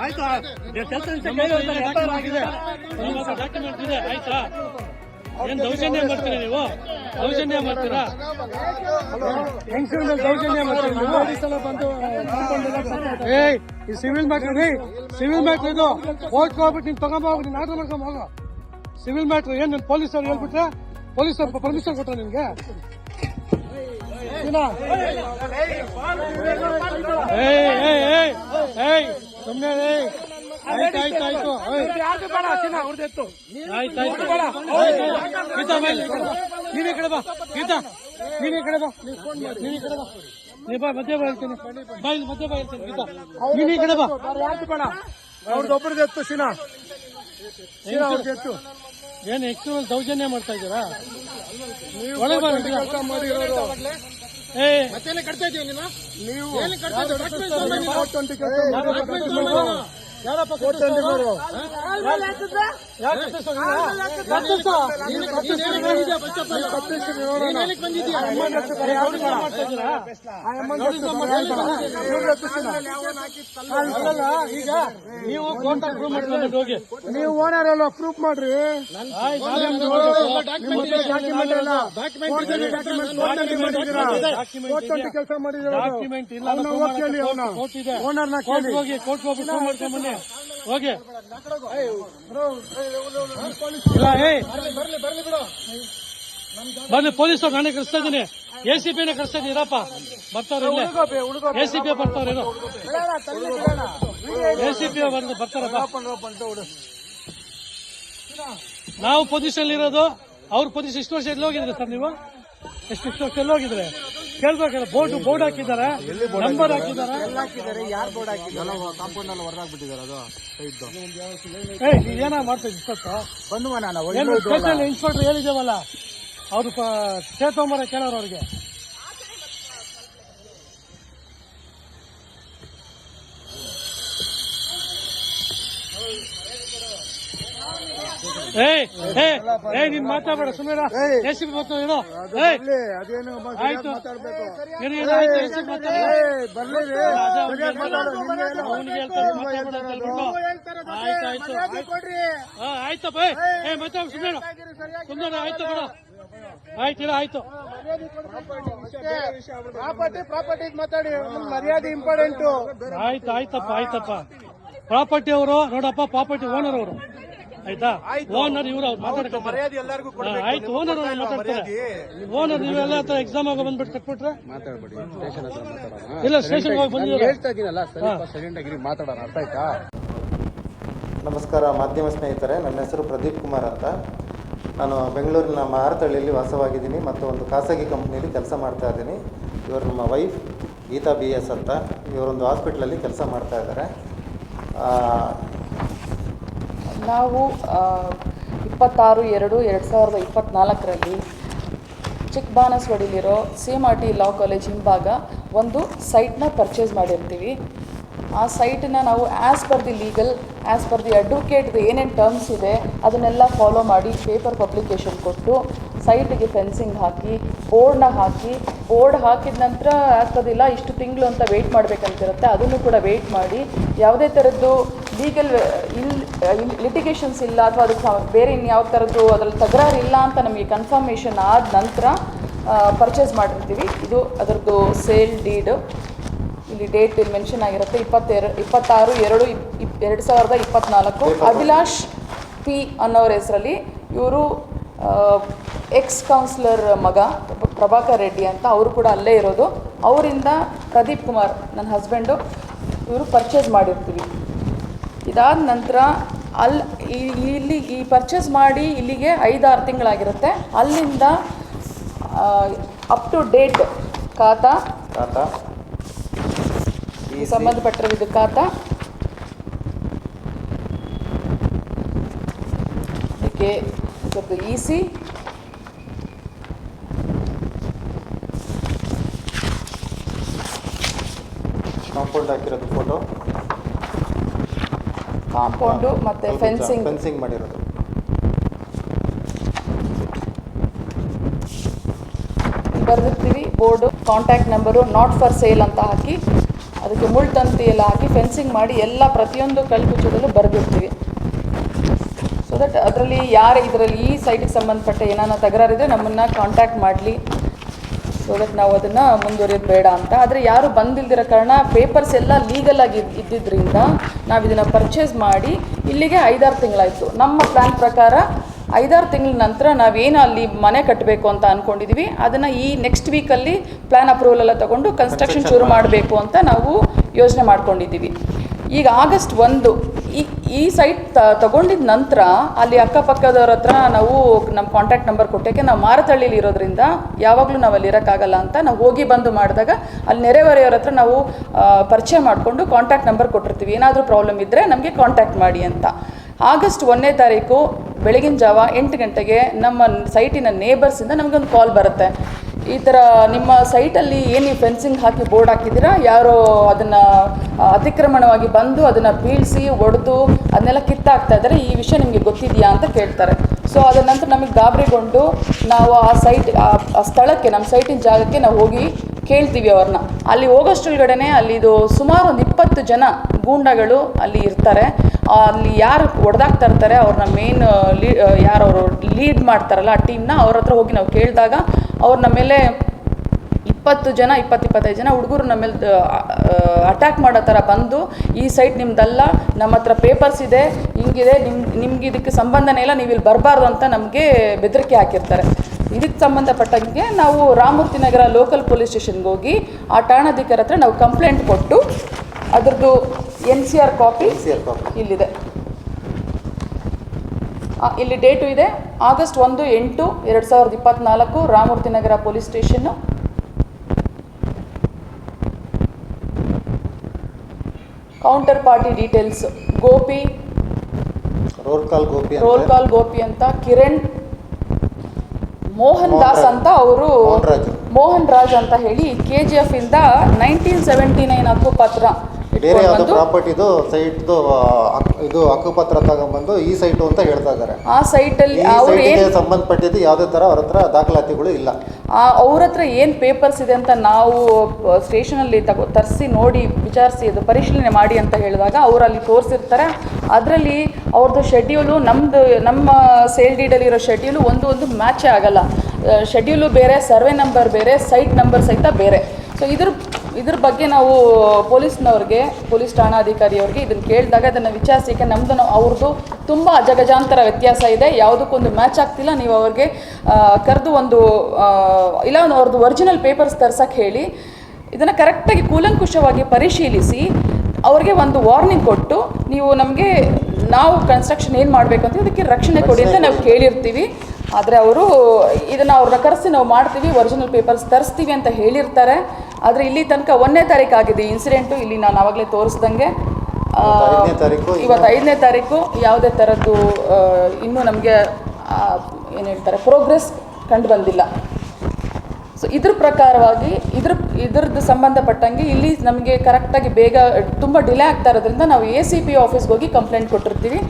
ಆಯ್ತಾ? ಕೆಲಸ ಆಗಿದೆ ಡಾಕ್ಯುಮೆಂಟ್ ಇದೆ ಆಯ್ತಾ? ಏನ್ ದೌರ್ಜನ್ಯ ಮಾಡ್ತೀರಾ. ನೀವು? ದೌರ್ಜನ್ಯ ದೌರ್ಜನ್ಯ ಬಂದು ಏಯ್ ಈ ಸಿವಿಲ್ ಮ್ಯಾಟ್ರ್ ರೀ ಸಿವಿಲ್ ಮ್ಯಾಟ್ರ್ ಇದು. ಕೋರ್ಟ್ ಹೋಗ್ಬಿಟ್ಟು ನೀನ್ ತಗೊಂಬೋಗಿ ನೀನ್ ಆರ್ಡರ್ ಮಾಡ್ಕೊಂಡ್ ಹೋಗೋ. ಸಿವಿಲ್ ಮ್ಯಾಟ್ರ್ ಏನ್ ನೀನ್ ಪೊಲೀಸ್ ಅವ್ರು ಹೇಳ್ಬಿಟ್ರೆ? ಪೊಲೀಸ್ ಅವ್ರು ಪರ್ಮಿಷನ್ ಕೊಟ್ರ ನಿಮ್ಗೆ? ಏಯ್ ಏಯ್ ಏಯ್ ಏಯ್ ಏಯ್ ಆಯ್ತು ಆಯ್ತು ಆಯ್ತು. ಆಯ್ತು ಆಯ್ತು. ಗೀತಾ ಮೇಲೆ ನೀನೇ ಕಡೆ ಬಾ. ಗೀತಾ ಕಡೆ ಬಾ. ಕಡೆ ಬಾ. ನೀ ಬಾ ಮಧ್ಯ ಬಾ ಹೇಳ್ತೀನಿ ಬಾ ಇಲ್ಲಿ ಮಧ್ಯ ಬಾ ಹೇಳ್ತೀನಿ ಗೀತಾ. ನೀನೇ ಕಡೆ ಬಾ. ಅವ್ರದ್ದು ಒಬ್ಬರದ್ದು ಎತ್ತು ಸಿನಾ ಸಿನಾ ಅವ್ರದ್ದು ಎತ್ತು. ಏನ್ ಎಷ್ಟು ದೌರ್ಜನ್ಯ ಮಾಡ್ತಾ ಇದ್ದೀರಾ? ಒಳಗೆ ಬಾ ಗೀತಾ. ಕಟ್ತಾ ಇದೀವಿ ಏ ನೀವು ಈಗ ನೀವು ಕೋರ್ಟ್ ಪ್ರೂವ್ ಮಾಡ್ಕೊಂಡು ಹೋಗಿ. ನೀವು ಓನರ್ ಎಲ್ಲ ಪ್ರೂಫ್ ಮಾಡ್ರಿ? ಡಾಕ್ಯುಮೆಂಟ್ ಎಲ್ಲ ಟ್ವೆಂಟಿ ಕೆಲಸ ಮಾಡಿದ್ರೆ ಡಾಕ್ಯುಮೆಂಟ್ ಕೇಳಿ ಕೋರ್ಟ್ ಓನರ್ನ ಕೇಳಿ. ಹೋಗಿ ಕೋರ್ಟ್ ಹೋಗಿ ಪ್ರೂವ್ ಹೋಗಿ ಇಲ್ಲ, ಏ. ಬನ್ನಿ, ಪೊಲೀಸ್ ನಾನೇ ಕಳಿಸ್ತಾ ಇದ್ದೀನಿ. ಎ ಸಿ ಪಿನೇ ಕಳಿಸ್ತಾ ಇದ್ದೀನಿ, ಇರಪ್ಪ. ಬರ್ತಾವ್ರೆ A C P A C P ಬಂದು ಬರ್ತಾರಪ್ಪ ನಾವು ಪೊಸಿಷನ್ ಇರೋದು, ಅವ್ರ ಪೊಸಿಷನ್ ಇಷ್ಟು ವರ್ಷ ಎಲ್ಲಿ ಹೋಗಿದ್ರೆ ಸರ್ ನೀವು? ಎಷ್ಟು ಇಷ್ಟು ವರ್ಷ ಎಲ್ಲಿ ಹೋಗಿದ್ರೆ? ಕೇಳ್ಬೇಕಲ್ಲ ಬೋರ್ಡ್ ಬೋರ್ಡ್ ಹಾಕಿದ್ದಾರೆ. ನಂಬರ್ ಹಾಕಿದಾರ ಏ ಏನ ಮಾಡ್ತಾ ಇಷ್ಟೊತ್ತು ಬಂದು ನಾನು ಇನ್ಸ್ಪೆಕ್ಟರ್ ಹೇಳಿದ್ದೇವಲ್ಲ. ಅವ್ರು ಚೇತೋಂಬರ ಕೇಳೋರು ಅವ್ರಿಗೆ ಏಯ್ ಏಯ್ ಏಯ್ ನೀನ್ ಮಾತಾಡ್ಬೇಡ ಸುಮ್ಮನೆ ಏಯ್. ಎ ಸಿ ಪಿ ಬರ್ತಾವ ಇರೋ ಏಯ್ ಬರ್ಲಿ ಅದೇನು ಆಯ್ತು. ಮಾತಾಡ್ಬೇಕು ಏನು ಏನು ಆಯ್ತು ಎ ಸಿ ಪಿ ಮಾತಾಡ ಏಯ್, ಬರ್ಲಿ ರೀ. ಸರಿಯಾಗಿ ಮಾತಾಡು, ನಿಮ್ಗೆ ಏನು? ಅವ್ನಿಗೆ ಹೇಳ್ತಾರೆ ಮಾತಾಡ್ಬೇಡ ಅಂತ ಹೇಳ್ಬಿಟ್ಟು. ಆಯ್ತು ಆಯ್ತು. ಆಯ್ತು. ಹಾ, ಆಯ್ತಪ್ಪ ಏ, ಮತ್ತೆ ಸುಮ್ಮನೆ ಸುಮ್ಮನೆ ಆಯ್ತು ಬೇಡ. ಆಯ್ತು ಆಯ್ತು. ಪ್ರಾಪರ್ಟಿ ಪ್ರಾಪರ್ಟಿ ಮಾತಾಡಿ. ಮರ್ಯಾದೆ ಇಂಪಾರ್ಟೆಂಟ್ ಆಯ್ತು ಆಯ್ತಪ್ಪ ಆಯ್ತಪ್ಪ. ಪ್ರಾಪರ್ಟಿ ಅವರು ನೋಡಪ್ಪ ಪ್ರಾಪರ್ಟಿ ಓನರ್ ಅವರು. ಆಯ್ತಾ? ಓನರ್ ಇವರು ಅವ್ರು ಮಾತಾಡ್ತಾರೆ ಮರ್ಯಾದೆ ಎಲ್ಲರಿಗೂ ಹಾ, ಆಯ್ತು ಓನರ್ ಅವ್ರು ಮಾತಾಡ್ತಾರೆ. ಓನರ್ ನೀವೆಲ್ಲ ಹತ್ರ ಎಕ್ಸಾಮ್ ಆಗ ಬಂದ್ಬಿಟ್ಟು ಕಟ್ಬಿಟ್ರೆ? ಮಾತಾಡ್ಬೇಡಿ ಸ್ಟೇಷನ್ ಹತ್ರ ಮಾತಾಡೋಣ. ಇಲ್ಲ ಸ್ಟೇಷನ್ ಹೋಗಿ ಬಂದಿದ್ದಾರೆ? ಹೇಳ್ತಾ ಇದೀನಲ್ಲ ಸ್ವಲ್ಪ ಸೈಲೆಂಟ್ ಆಗಿರಿ ಮಾತಾಡೋಣ ಅರ್ಥ ಆಯ್ತಾ? ನಮಸ್ಕಾರ ಮಾಧ್ಯಮ ಸ್ನೇಹಿತರೆ ನನ್ನ ಹೆಸರು ಪ್ರದೀಪ್ ಕುಮಾರ್ ಅಂತ. ನಾನು ಬೆಂಗಳೂರಿನ ಮಾರತಳ್ಳಿಯಲ್ಲಿ ವಾಸವಾಗಿದ್ದೀನಿ ಮತ್ತು ಒಂದು ಖಾಸಗಿ ಕಂಪ್ನಿಯಲ್ಲಿ ಕೆಲಸ ಮಾಡ್ತಾ ಇದ್ದೀನಿ. ಇವರು ನಮ್ಮ ವೈಫ್ ಗೀತಾ ಬಿ ಎಸ್ ಅಂತ. ಇವರೊಂದು ಹಾಸ್ಪಿಟ್ಲಲ್ಲಿ ಕೆಲಸ ಮಾಡ್ತಾ ಇದ್ದಾರೆ. ಆ, ನಾವು ಇಪ್ಪತ್ತಾರು ಎರಡು ಎರಡು ಸಾವಿರದ ಇಪ್ಪತ್ತ್ನಾಲ್ಕರಲ್ಲಿ ಚಿಕ್ಕಬಾನಸ್ವಾಡಿಲಿರೋ C M R T law college ಹಿಂಭಾಗ ಒಂದು ಸೈಟ್ನ ಪರ್ಚೇಸ್ ಮಾಡಿರ್ತೀವಿ. ಆ ಸೈಟನ್ನ ನಾವು as per the legal as per the ಅಡ್ವೊಕೇಟ್ದು ಏನೇನು ಟರ್ಮ್ಸ್ ಇದೆ, ಅದನ್ನೆಲ್ಲ ಫಾಲೋ ಮಾಡಿ ಪೇಪರ್ ಪಬ್ಲಿಕೇಶನ್ ಕೊಟ್ಟು ಸೈಟಿಗೆ ಫೆನ್ಸಿಂಗ್ ಹಾಕಿ ಬೋರ್ಡ್ನ ಹಾಕಿ ಬೋರ್ಡ್ ಹಾಕಿದ ನಂತರ ಆಗ್ತದಿಲ್ಲ, ಇಷ್ಟು ತಿಂಗಳು ಅಂತ ವೆಯ್ಟ್ ಮಾಡಬೇಕಂತಿರುತ್ತೆ, ಅದನ್ನು ಕೂಡ ವೆಯ್ಟ್ ಮಾಡಿ, ಯಾವುದೇ ಥರದ್ದು ಲೀಗಲ್ ಇಲ್ ಲಿಟಿಗೇಷನ್ಸ್ ಇಲ್ಲ ಅಥವಾ ಅದಕ್ಕೆ ಬೇರೆ ಇನ್ಯಾವ ಥರದ್ದು ಅದರಲ್ಲಿ ತಕರಾರು ಇಲ್ಲ ಅಂತ ನಮಗೆ ಕನ್ಫರ್ಮೇಷನ್ ಆದ ನಂತರ ಪರ್ಚೇಸ್ ಮಾಡಿರ್ತೀವಿ. ಇದು ಅದರದ್ದು ಸೇಲ್ ಡೀಡ್ ಇಲ್ಲಿ ಡೇಟ್ ಇಲ್ಲಿ ಮೆನ್ಷನ್ ಆಗಿರುತ್ತೆ. ಇಪ್ಪತ್ತೆರಡು ಇಪ್ಪತ್ತಾರು ಎರಡು ಎರಡು ಸಾವಿರದ ಇಪ್ಪತ್ತ್ನಾಲ್ಕು ಅಭಿಲಾಷ್ ಪಿ ಅನ್ನೋರ ಹೆಸರಲ್ಲಿ ಇವರು ಎಕ್ಸ್ ಕೌನ್ಸಿಲರ್ ಮಗ ಪ್ರಭಾಕರ್ ರೆಡ್ಡಿ ಅಂತ ಅವರು ಕೂಡ ಅಲ್ಲೇ ಇರೋದು. ಅವರಿಂದ ಪ್ರದೀಪ್ ಕುಮಾರ್ ನನ್ನ ಹಸ್ಬೆಂಡು ಇವರು ಪರ್ಚೇಸ್ ಮಾಡಿರ್ತೀವಿ. ಇದಾದ ನಂತರ ಅಲ್ಲಿ ಇಲ್ಲಿ ಈ ಪರ್ಚೇಸ್ ಮಾಡಿ ಇಲ್ಲಿಗೆ ಐದಾರು ತಿಂಗಳಾಗಿರುತ್ತೆ. ಅಲ್ಲಿಂದ ಅಪ್ ಟು ಡೇಟ್ ಖಾತಾ ಖಾತಾ. ಈ ಸಂಬಂಧಪಟ್ಟಿರೋದು ಖಾತಾ. ಇದಕ್ಕೆ ಸ್ವಲ್ಪ ಇ ಸಿ ಕಾಂಪೌಂಡ್ ಹಾಕಿರೋದು ಫೋಟೋ ಕಾಂಪೌಂಡು ಮತ್ತು ಫೆನ್ಸಿಂಗ್. ಫೆನ್ಸಿಂಗ್ ಮಾಡಿರೋದು. ಬರ್ದಿರ್ತೀವಿ board contact number not for sale ಅಂತ ಹಾಕಿ ಅದಕ್ಕೆ ಮುಳ್ತಂತಿ ಎಲ್ಲ ಹಾಕಿ ಫೆನ್ಸಿಂಗ್ ಮಾಡಿ ಎಲ್ಲ ಪ್ರತಿಯೊಂದು ಕಲ್ಕುಚ್ಚದಲ್ಲೂ ಬರೆದಿರ್ತೀವಿ. ಸೊ ದಟ್ ಅದರಲ್ಲಿ ಯಾರು ಇದರಲ್ಲಿ ಈ ಸೈಟಿಗೆ ಸಂಬಂಧಪಟ್ಟ ಏನಾನ ತಗರಾರಿದ್ರೆ ನಮ್ಮನ್ನು ಕಾಂಟ್ಯಾಕ್ಟ್ ಮಾಡಲಿ. ಸೊ ದಟ್ ನಾವು ಅದನ್ನು ಮುಂದುವರಿಯೋದು ಬೇಡ ಅಂತ. ಆದರೆ ಯಾರು ಬಂದಿಲ್ದಿರೋ ಕಾರಣ ಪೇಪರ್ಸ್ ಎಲ್ಲ ಲೀಗಲ್ ಆಗಿ ಇದ್ದಿದ್ದರಿಂದ ನಾವು ಇದನ್ನು ಪರ್ಚೇಸ್ ಮಾಡಿ ಇಲ್ಲಿಗೆ ಐದಾರು ತಿಂಗಳಾಯಿತು. ನಮ್ಮ ಪ್ಲ್ಯಾನ್ ಪ್ರಕಾರ ಐದಾರು ತಿಂಗಳ ನಂತರ ನಾವೇನು ಅಲ್ಲಿ ಮನೆ ಕಟ್ಟಬೇಕು ಅಂತ ಅಂದ್ಕೊಂಡಿದ್ದೀವಿ ಅದನ್ನು ಈ ನೆಕ್ಸ್ಟ್ ವೀಕಲ್ಲಿ ಪ್ಲ್ಯಾನ್ ಅಪ್ರೂವಲ್ ಎಲ್ಲ ತೊಗೊಂಡು ಕನ್ಸ್ಟ್ರಕ್ಷನ್ ಶುರು ಮಾಡಬೇಕು ಅಂತ ನಾವು ಯೋಚನೆ ಮಾಡ್ಕೊಂಡಿದ್ದೀವಿ ಈಗ ಆಗಸ್ಟ್ ಒಂದು ಈ ಸೈಟ್ ತ, ತಗೊಂಡಿದ ನಂತರ ಅಲ್ಲಿ ಅಕ್ಕಪಕ್ಕದವ್ರ ಹತ್ರ ನಾವು ನಮ್ಮ ಕಾಂಟ್ಯಾಕ್ಟ್ ನಂಬರ್ ಕೊಟ್ಟಕ್ಕೆ ನಾವು ಮಾರತಳ್ಳಿಲಿ ಇರೋದ್ರಿಂದ ಯಾವಾಗಲೂ ನಾವು ಅಲ್ಲಿ ಇರೋಕ್ಕಾಗಲ್ಲ ಅಂತ ನಾವು ಹೋಗಿ ಬಂದು ಮಾಡಿದಾಗ ಅಲ್ಲಿ ನೆರೆಹೊರೆಯವ್ರ ಹತ್ರ ನಾವು ಪರಿಚಯ ಮಾಡಿಕೊಂಡು ಕಾಂಟ್ಯಾಕ್ಟ್ ನಂಬರ್ ಕೊಟ್ಟಿರ್ತೀವಿ. ಏನಾದರೂ ಪ್ರಾಬ್ಲಮ್ ಇದ್ದರೆ ನಮಗೆ ಕಾಂಟ್ಯಾಕ್ಟ್ ಮಾಡಿ ಅಂತ. ಆಗಸ್ಟ್ ಒಂದನೇ ತಾರೀಕು ಬೆಳಗಿನ ಜಾವ ಎಂಟು ಗಂಟೆಗೆ ನಮ್ಮ ಸೈಟಿನ ನೇಬರ್ಸಿಂದ ನಮಗೊಂದು ಕಾಲ್ ಬರುತ್ತೆ. ಈ ಥರ ನಿಮ್ಮ ಸೈಟಲ್ಲಿ ಏನು ನೀವು ಫೆನ್ಸಿಂಗ್ ಹಾಕಿ ಬೋರ್ಡ್ ಹಾಕಿದ್ದೀರಾ? ಯಾರೋ ಅದನ್ನು ಅತಿಕ್ರಮಣವಾಗಿ ಬಂದು ಅದನ್ನು ಬೀಳಿಸಿ, ಒಡೆದು, ಅದನ್ನೆಲ್ಲ ಕಿತ್ತಾಕ್ತಾ ಇದ್ದಾರೆ. ಈ ವಿಷಯ ನಿಮಗೆ ಗೊತ್ತಿದೆಯಾ ಅಂತ ಕೇಳ್ತಾರೆ. ಸೊ ಅದ ನಂತರ ನಮಗೆ ಗಾಬರಿಗೊಂಡು ನಾವು ಆ ಸೈಟ್ ಆ ಸ್ಥಳಕ್ಕೆ ನಮ್ಮ ಸೈಟಿನ ಜಾಗಕ್ಕೆ ನಾವು ಹೋಗಿ ಕೇಳ್ತೀವಿ ಅವ್ರನ್ನ ಅಲ್ಲಿ ಹೋಗೋಷ್ಟ್ರೊಳಗಡೆ ಅಲ್ಲಿ ಇದು ಸುಮಾರು ಒಂದು ಇಪ್ಪತ್ತು ಜನ ಗೂಂಡಗಳು ಅಲ್ಲಿ ಇರ್ತಾರೆ. ಅಲ್ಲಿ ಯಾರು ಹೊಡೆದಾಕ್ತಾ ತರ್ತಾರೆ ಅವ್ರನ್ನ ಮೇನ್ ಲೀ ಯಾರು ಅವರು ಲೀಡ್ ಮಾಡ್ತಾರಲ್ಲ ಆ ಟೀಮ್ನ ಅವ್ರ ಹತ್ರ ಹೋಗಿ ನಾವು ಕೇಳಿದಾಗ ಅವ್ರು ನಮ್ಮ ಮೇಲೆ ಇಪ್ಪತ್ತು ಜನ, ಇಪ್ಪತ್ತು, ಇಪ್ಪತ್ತೈದು ಜನ ಹುಡುಗರು ನಮ್ಮ ಮೇಲೆ ಅಟ್ಯಾಕ್ ಮಾಡೋ ಥರ ಬಂದು ಈ ಸೈಟ್ ನಿಮ್ಮದಲ್ಲ ನಮ್ಮ ಹತ್ರ ಪೇಪರ್ಸ್ ಇದೆ, ಹಿಂಗಿದೆ, ನಿಮ್, ನಿಮ್ಗೆ ಇದಕ್ಕೆ ಸಂಬಂಧನೇ ಇಲ್ಲ, ನೀವು ಇಲ್ಲಿ ಬರಬಾರ್ದು ಅಂತ ನಮಗೆ ಬೆದರಿಕೆ ಹಾಕಿರ್ತಾರೆ. ಇದಕ್ಕೆ ಸಂಬಂಧಪಟ್ಟಂಗೆ ನಾವು ರಾಮಮೂರ್ತಿ ನಗರ ಲೋಕಲ್ ಪೊಲೀಸ್ ಸ್ಟೇಷನ್ಗೆ ಹೋಗಿ ಆ ಠಾಣಾಧಿಕಾರಿ ಹತ್ರ ನಾವು ಕಂಪ್ಲೇಂಟ್ ಕೊಟ್ಟು ಅದ್ರದ್ದು ಎನ್ ಸಿ ಆರ್ ಕಾಪಿ ಇಲ್ಲಿದೆ. ಇಲ್ಲಿ ಡೇಟು ಇದೆ. ಆಗಸ್ಟ್ ಒಂದು ಎಂಟು ಎರಡು ಸಾವಿರದ ಇಪ್ಪತ್ನಾಲ್ಕು Ramamurthy Nagar police station counter party details. Gopi. Roll call Gopi roll ಅಂತ ಕಾಲ್ ಗೋಪಿ ಅಂತ. ಕಿರಣ್. ಮೋಹನ್ ದಾಸ್ ಅಂತ ಅವರು ಮೋಹನ್ ರಾಜ್. ಅಂತ ಹೇಳಿ ಕೆ ಜಿ ಎಫ್ ಇಂದ ನೈನ್ಟೀನ್ ಸೆವೆಂಟಿ ನೈನ್ ಹಕ್ಕುಪತ್ರ ಬೇರೆ ಯಾವುದೋ ಪ್ರಾಪರ್ಟಿದು ಸೈಟ್ದು ಇದು ಹಕ್ಕುಪತ್ರ ತಗೊಂಡ್ಬಂದು ಈ ಸೈಟು ಅಂತ ಹೇಳ್ತಾ ಇದ್ದಾರೆ ಆ ಸೈಟಲ್ಲಿ ಅವ್ರು ಏನು ಸಂಬಂಧಪಟ್ಟಿದ್ದು ಯಾವುದೇ ಥರ ಅವ್ರ ಹತ್ರ ದಾಖಲಾತಿಗಳು ಇಲ್ಲ. ಅವ್ರ ಹತ್ರ ಏನು ಪೇಪರ್ಸ್ ಇದೆ ಅಂತ ನಾವು ಸ್ಟೇಷನಲ್ಲಿ ತಗೋ ತರಿಸಿ ನೋಡಿ ವಿಚಾರಿಸಿ ಅದು ಪರಿಶೀಲನೆ ಮಾಡಿ ಅಂತ ಹೇಳಿದಾಗ ಅವ್ರು ಅಲ್ಲಿ ತೋರಿಸಿರ್ತಾರೆ. ಅದರಲ್ಲಿ ಅವ್ರದ್ದು ಶೆಡ್ಯೂಲು ನಮ್ಮದು ನಮ್ಮ ಸೇಲ್ ಡೀಡಲ್ಲಿರೋ ಶೆಡ್ಯೂಲು ಒಂದು ಒಂದು ಮ್ಯಾಚೇ ಆಗಲ್ಲ. ಶೆಡ್ಯೂಲು ಬೇರೆ ಸರ್ವೆ ನಂಬರ್ ಬೇರೆ ಸೈಟ್ ನಂಬರ್ ಸಹಿತ ಬೇರೆ. ಸೊ ಇದ್ರ ಇದ್ರ ಬಗ್ಗೆ ನಾವು ಪೊಲೀಸ್ನವ್ರಿಗೆ, ಪೊಲೀಸ್ ಠಾಣಾಧಿಕಾರಿಯವ್ರಿಗೆ ಇದನ್ನು ಕೇಳಿದಾಗ ಅದನ್ನು ವಿಚಾರಿಸಿಕೆ ನಮ್ಮದು ಅವ್ರದ್ದು ತುಂಬ ಅಜಗಜಾಂತರ ವ್ಯತ್ಯಾಸ ಇದೆ. ಯಾವುದಕ್ಕೊಂದು ಮ್ಯಾಚ್ ಆಗ್ತಿಲ್ಲ. ನೀವು ಅವ್ರಿಗೆ ಕರೆದು ಒಂದು ಇಲ್ಲ ಅವ್ರದ್ದು ಒರಿಜಿನಲ್ ಪೇಪರ್ಸ್ ತರ್ಸಕ್ಕೆ ಹೇಳಿ, ಇದನ್ನು ಕರೆಕ್ಟಾಗಿ ಕೂಲಂಕುಷವಾಗಿ ಪರಿಶೀಲಿಸಿ, ಅವ್ರಿಗೆ ಒಂದು ವಾರ್ನಿಂಗ್ ಕೊಟ್ಟು, ನೀವು ನಮಗೆ, ನಾವು ಕನ್ಸ್ಟ್ರಕ್ಷನ್ ಏನು ಮಾಡಬೇಕು ಅಂತ ಅದಕ್ಕೆ ರಕ್ಷಣೆ ಕೊಡಿ ಅಂತ ನಾವು ಕೇಳಿರ್ತೀವಿ. ಆದರೆ ಅವರು ಇದನ್ನು ಅವ್ರನ್ನ ಕರೆಸಿ ನಾವು ಮಾಡ್ತೀವಿ ಒರಿಜಿನಲ್ ಪೇಪರ್ಸ್ ತರಿಸ್ತೀವಿ ಅಂತ ಹೇಳಿರ್ತಾರೆ. ಆದರೆ ಇಲ್ಲಿ ತನಕ ಒಂದನೇ ತಾರೀಕು ಆಗಿದೆ. ಇನ್ಸಿಡೆಂಟು ಇಲ್ಲಿ ನಾನು ಆವಾಗಲೇ ತೋರಿಸ್ದಂಗೆ. ಇವತ್ತು ಐದನೇ ತಾರೀಕು ಯಾವುದೇ ಥರದ್ದು ಇನ್ನೂ ನಮಗೆ ಏನು ಹೇಳ್ತಾರೆ ಪ್ರೋಗ್ರೆಸ್ ಕಂಡು ಬಂದಿಲ್ಲ ಸೊ ಇದ್ರ ಪ್ರಕಾರವಾಗಿ ಇದ್ರ ಇದ್ರದ್ದು ಸಂಬಂಧಪಟ್ಟಂಗೆ ಇಲ್ಲಿ ನಮಗೆ ಕರೆಕ್ಟಾಗಿ ಬೇಗ ತುಂಬ ಡಿಲೇ ಆಗ್ತಾ ಇರೋದ್ರಿಂದ ನಾವು ಎ ಸಿ ಪಿ ಆಫೀಸ್ಗೆ ಹೋಗಿ ಕಂಪ್ಲೇಂಟ್ ಕೊಟ್ಟಿರ್ತೀವಿ.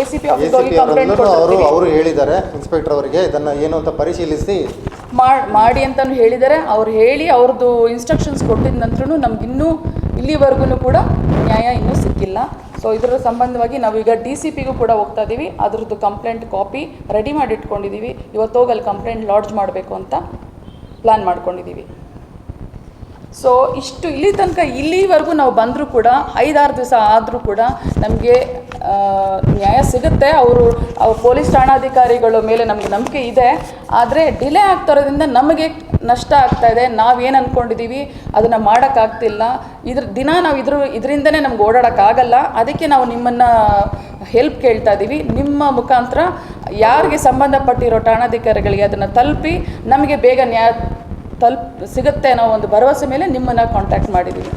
A C P A C P complaint ಅವರು ಅವರು ಹೇಳಿದ್ದಾರೆ ಇನ್ಸ್ಪೆಕ್ಟರ್ ಅವರಿಗೆ. ಇದನ್ನ ಏನು ಅಂತ ಪರಿಶೀಲಿಸಿ. ಮಾಡ್ ಮಾಡಿ ಅಂತಲೂ ಹೇಳಿದ್ದಾರೆ. ಅವ್ರು ಹೇಳಿ ಅವ್ರದ್ದು ಇನ್ಸ್ಟ್ರಕ್ಷನ್ಸ್ ಕೊಟ್ಟಿದ ನಂತರನೂ ನಮ್ಗಿನ್ನೂ ಇಲ್ಲಿವರೆಗೂ ಕೂಡ ನ್ಯಾಯ ಇನ್ನೂ ಸಿಕ್ಕಿಲ್ಲ. ಸೊ ಇದರ ಸಂಬಂಧವಾಗಿ ನಾವೀಗ ಡಿ ಸಿ ಪಿಗೂ ಕೂಡ ಹೋಗ್ತಾ ಇದ್ದೀವಿ ಅದ್ರದ್ದು ಕಂಪ್ಲೇಂಟ್ ಕಾಪಿ ರೆಡಿ ಮಾಡಿ ಇಟ್ಕೊಂಡಿದ್ದೀವಿ ಇವತ್ತು ಹೋಗಲ್ಲಿ ಅಲ್ಲಿ ಕಂಪ್ಲೇಂಟ್ ಲಾಡ್ಜ್ ಮಾಡಬೇಕು ಅಂತ ಪ್ಲಾನ್ ಮಾಡ್ಕೊಂಡಿದ್ದೀವಿ ಸೊ ಇಷ್ಟು ಇಲ್ಲಿ ತನಕ ಇಲ್ಲಿವರೆಗೂ ನಾವು ಬಂದರೂ ಕೂಡ, ಐದಾರು ದಿವಸ ಆದರೂ ಕೂಡ ನಮಗೆ ನ್ಯಾಯ ಸಿಗುತ್ತೆ. ಅವರು ಅವ್ರ ಪೊಲೀಸ್ ಠಾಣಾಧಿಕಾರಿಗಳ ಮೇಲೆ ನಮಗೆ ನಂಬಿಕೆ ಇದೆ. ಆದರೆ ಡಿಲೇ ಆಗ್ತಾ ಇರೋದ್ರಿಂದ ನಮಗೆ ನಷ್ಟ ಆಗ್ತಾ ಇದೆ. ನಾವೇನು ಅಂದ್ಕೊಂಡಿದ್ದೀವಿ ಅದನ್ನು ಮಾಡೋಕ್ಕಾಗ್ತಿಲ್ಲ. ಇದ್ರ, ದಿನ ನಾವು ಇದ್ರ, ಇದರಿಂದನೇ ನಮ್ಗೆ ಓಡಾಡೋಕ್ಕಾಗಲ್ಲ. ಅದಕ್ಕೆ ನಾವು ನಿಮ್ಮನ್ನು ಹೆಲ್ಪ್ ಕೇಳ್ತಾ ಇದ್ದೀವಿ ನಿಮ್ಮ ಮುಖಾಂತರ ಯಾರಿಗೆ ಸಂಬಂಧಪಟ್ಟಿರೋ ಠಾಣಾಧಿಕಾರಿಗಳಿಗೆ ಅದನ್ನು ತಲುಪಿ, ನಮಗೆ ಬೇಗ ನ್ಯಾಯ ತಲುಪ್ ಸಿಗುತ್ತೆ ಅನ್ನೋ ಒಂದು ಭರವಸೆ ಮೇಲೆ ನಿಮ್ಮನ್ನು ಕಾಂಟ್ಯಾಕ್ಟ್ ಮಾಡಿದ್ದೀವಿ.